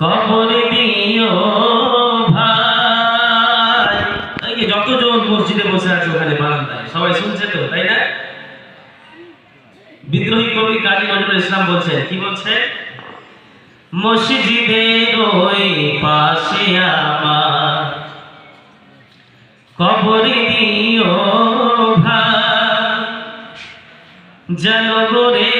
কবর দিও ভাই। যতজন মসজিদে বসে আছে ওখানে বারান্দায়, সবাই শুনছে তো, তাই না? বিদ্রোহী কবি কাজী নজরুল ইসলাম বলছেন, কি বলছে? মসজিদের ওই পাশে আমার কবর দিও ভাই। যেন গরে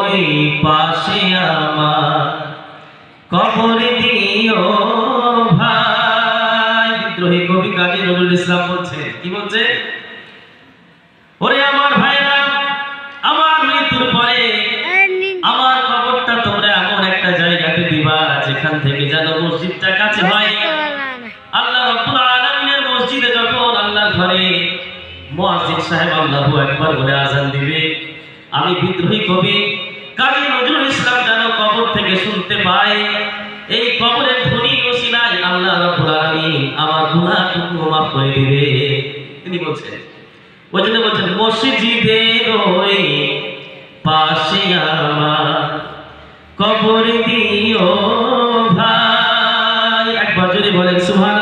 ওই পাশে আমার কবর দিও ভাই। বিদ্রোহী কবি কাজী নজরুল ইসলাম বলছে, কি বলছে? ওরে আমার ভাইরা, আমার মৃত্যুর পরে আমার কবরটা তোমরা এমন একটা জায়গাতে দিবা যেখান থেকে যেন মসজিদটা কাছে হয়। আল্লাহ রাব্বুল আলামিনের মসজিদে যখন আল্লাহর ঘরে মুয়াজ্জিন সাহেব আল্লাহু আকবার বলে আজান দিবে আমি বিদ্রোহী কবি। কাজী নজরুল ইসলাম যেন কবর থেকে শুনতে পাই এই কবরের ধ্বনি ওসিলায় আল্লাহ রাব্বুল আলামিন আমার মাফ করে দিবে। তিনি বলছেন, ওই জন্য বলছেন, মসজিদের ওই পাশে আমার কবর দিও ভাই। একবার যদি বলেন, সুবহানাল্লাহ।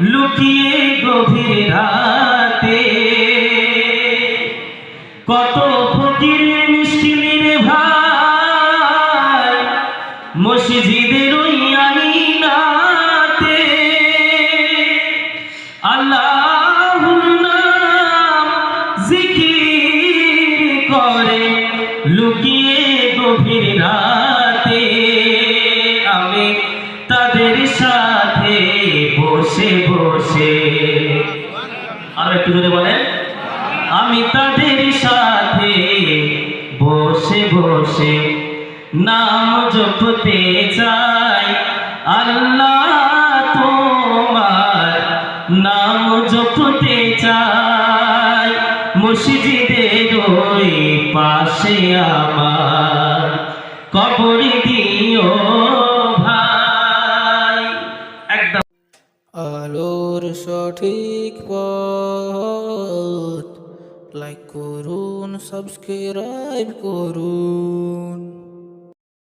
লুকিয়ে গভীর রাতে। কত ফকির মিষ্টির ভাই, মসজিদের ওই আঙিনাতে। আল্লাহুর নাম জিকির করে লুকিয়ে গভীর রাতে। বসে বসে। আর একটু জোরে বলেন। আমি তাদের সাথে বসে বসে নাম জপতে চাই। আল্লাহ তোমার নাম জপতে চাই। মসজিদের ওই পাশে আমার কবর দিও সঠিক পথ লাইক করুন সাবস্ক্রাইব করুন